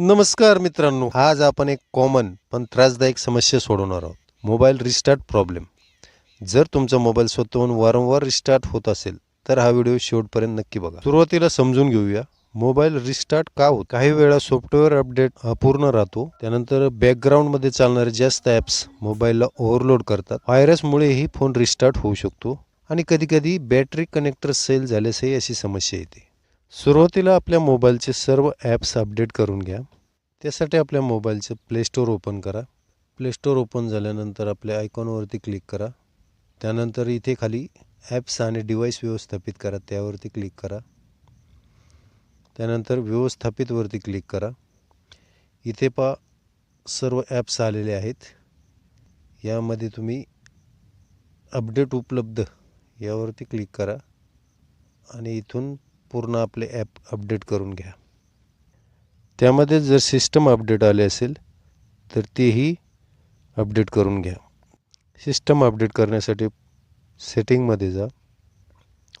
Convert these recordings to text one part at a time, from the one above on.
नमस्कार मित्रांनो आज आपण एक कॉमन पण त्रासदायक समस्या सोडवणार आहोत. मोबाईल रिस्टार्ट प्रॉब्लेम जर तुमचा मोबाईल स्वतःहून वारंवार रिस्टार्ट होत असेल तर हा व्हिडिओ शेवटपर्यंत नक्की बघा. सुरुवातीला समजून घेऊया मोबाईल रिस्टार्ट का होत? काही वेळा सॉफ्टवेअर अपडेट अपूर्ण राहतो त्यानंतर बॅकग्राऊंडमध्ये चालणारे जास्त ॲप्स मोबाईलला ओव्हरलोड करतात. व्हायरसमुळेही फोन रिस्टार्ट होऊ शकतो आणि कधीकधी बॅटरी कनेक्टर सेल झाल्यासही अशी समस्या येते. सुरुवातीला आपल्या मोबाईलचे सर्व ॲप्स अपडेट करून घ्या. त्यासाठी आपल्या मोबाईलचं प्ले स्टोअर ओपन करा. प्ले स्टोअर ओपन झाल्यानंतर आपल्या आयकॉनवरती क्लिक करा. त्यानंतर इथे खाली ॲप्स आणि डिव्हाइस व्यवस्थापित करा त्यावरती क्लिक करा. त्यानंतर व्यवस्थापितवरती क्लिक करा. इथे पा सर्व ॲप्स आलेले आहेत. यामध्ये तुम्ही अपडेट उपलब्ध यावरती क्लिक करा. आणि इथून पूर्ण आपले ॲप अपडेट करून घ्या. त्यामध्ये जर सिस्टम अपडेट आले असेल तर तेही अपडेट करून घ्या. सिस्टम अपडेट करण्यासाठी सेटिंगमध्ये जा.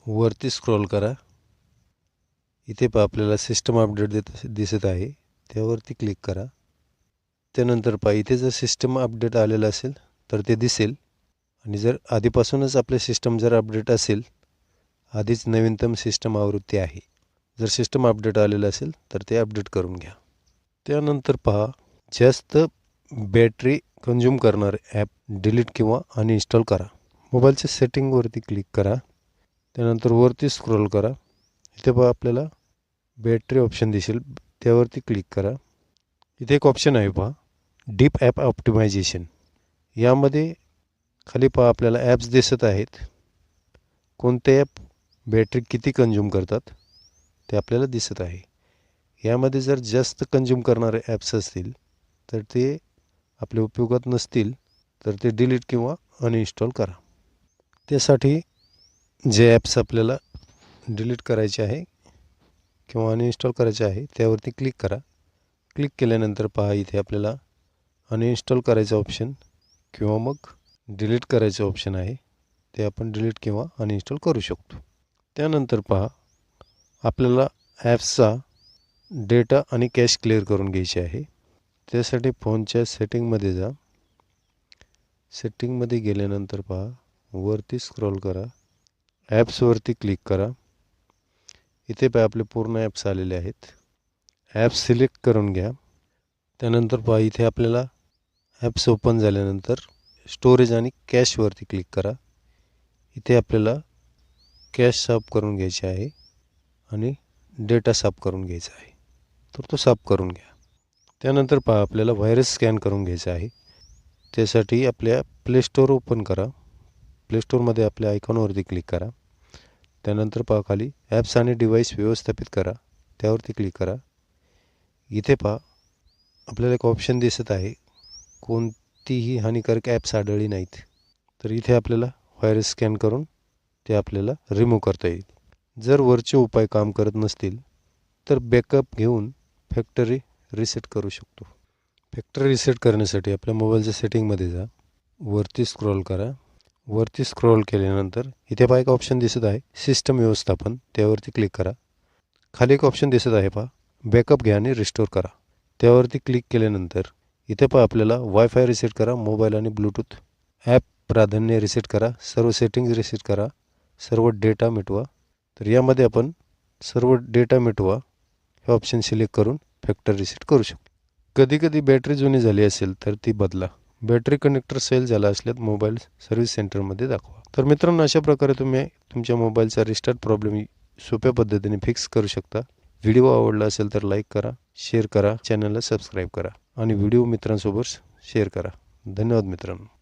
वरती स्क्रोल करा. इथे पहा आपल्याला सिस्टम अपडेट देत दिसत आहे. त्यावरती क्लिक करा. त्यानंतर पहा इथे जर सिस्टम अपडेट आलेलं असेल तर ते दिसेल. आणि जर आधीपासूनच आपले सिस्टम जर अपडेट असेल आधीच नवीनतम सिस्टम आवृत्ती आहे. जर सिस्टम अपडेट आलेलं असेल तर ते अपडेट करून घ्या. त्यानंतर पहा जास्त बॅटरी कन्झ्युम करणारे ॲप डिलीट किंवा अनइन्स्टॉल करा. मोबाईलच्या सेटिंगवरती क्लिक करा. त्यानंतर वरती स्क्रोल करा. इथे पहा आपल्याला बॅटरी ऑप्शन दिसेल. त्यावरती क्लिक करा. इथे एक ऑप्शन आहे पहा डीप ॲप ऑप्टिमायझेशन यामध्ये खाली पहा आपल्याला ॲप्स दिसत आहेत. कोणते ॲप बॅटरी किती कन्झ्युम करतात ते आपल्याला दिसत आहे. यामध्ये जर जास्त कंज्यूम करणारे ॲप्स असतील तर ते आपल्या उपयोगात नसतील तर ते डिलीट किंवा अनइन्स्टॉल करा. त्यासाठी जे ॲप्स आपल्याला डिलीट करायचे आहे किंवा अनइन्स्टॉल करायचे आहे त्यावरती क्लिक करा. क्लिक केल्यानंतर पहा इथे आपल्याला अनइन्स्टॉल करायचं ऑप्शन किंवा मग डिलीट करायचं ऑप्शन आहे ते आपण डिलीट किंवा अनइन्स्टॉल करू शकतो. त्यानंतर पहा आपल्याला ॲप्सचा डेटा आणि कॅश क्लिअर करून घ्यायची आहे. त्यासाठी फोनच्या सेटिंगमध्ये जा. सेटिंगमध्ये गेल्यानंतर पहा वरती स्क्रॉल करा. ॲप्सवरती क्लिक करा. इथे पहा आपले पूर्ण ॲप्स आलेले आहेत. ॲप्स सिलेक्ट करून घ्या. त्यानंतर पहा इथे आपल्याला ॲप्स ओपन झाल्यानंतर स्टोरेज आणि कॅशवरती क्लिक करा. इथे आपल्याला कॅश साफ करून घ्यायची आहे आणि डेटा साफ करून घ्यायचा आहे. तर तो साफ करून घ्या. त्यानंतर पहा आपल्याला व्हायरस स्कॅन करून घ्यायचा आहे. त्यासाठी आपल्या प्ले स्टोअर ओपन करा. प्ले स्टोअरमध्ये आपल्या आयकॉनवरती क्लिक करा. त्यानंतर पहा खाली ॲप्स आणि डिव्हाइस व्यवस्थापित करा. त्यावरती क्लिक करा. इथे पहा आपल्याला एक ऑप्शन दिसत आहे. कोणतीही हानिकारक ॲप्स आढळली नाहीत. तर इथे आपल्याला व्हायरस स्कॅन करून ते आपल्याला रिमूव्ह करता येईल. जर वरचे उपाय काम करत नसतील तर बॅकअप घेऊन फॅक्टरी रिसेट करू शकतो. फॅक्टरी रिसेट करण्यासाठी आपल्या मोबाईलच्या सेटिंगमध्ये जा. वरती स्क्रोल करा. वरती स्क्रोल केल्यानंतर इथे पहा एक ऑप्शन दिसत आहे. सिस्टम व्यवस्थापन. त्यावरती क्लिक करा. खाली एक ऑप्शन दिसत आहे पहा. बॅकअप घ्या आणि रिस्टोर करा. त्यावरती क्लिक केल्यानंतर इथे पहा आपल्याला वायफाय रिसेट करा. मोबाईल आणि ब्लूटूथ ॲप प्राधान्य रिसेट करा. सर्व सेटिंग्ज रिसेट करा. सर्व डेटा मिटवा. तर यामध्ये आपण सर्व डेटा मिटवा. हे ऑप्शन सिलेक्ट करून फॅक्टर रिसेट करू शकतो. कधी कधी बॅटरी जुनी झाली असेल तर ती बदला. बॅटरी कनेक्टर सेल झाला असल्यास मोबाईल सर्व्हिस सेंटरमध्ये दाखवा. तर मित्रांनो अशा प्रकारे तुम्ही तुमच्या मोबाईलचा रिस्टार्ट प्रॉब्लेम सोप्या पद्धतीने फिक्स करू शकता. व्हिडिओ आवडला असेल तर लाईक करा शेअर करा चॅनलला सबस्क्राईब करा आणि व्हिडिओ मित्रांसोबत शेअर करा. धन्यवाद मित्रांनो.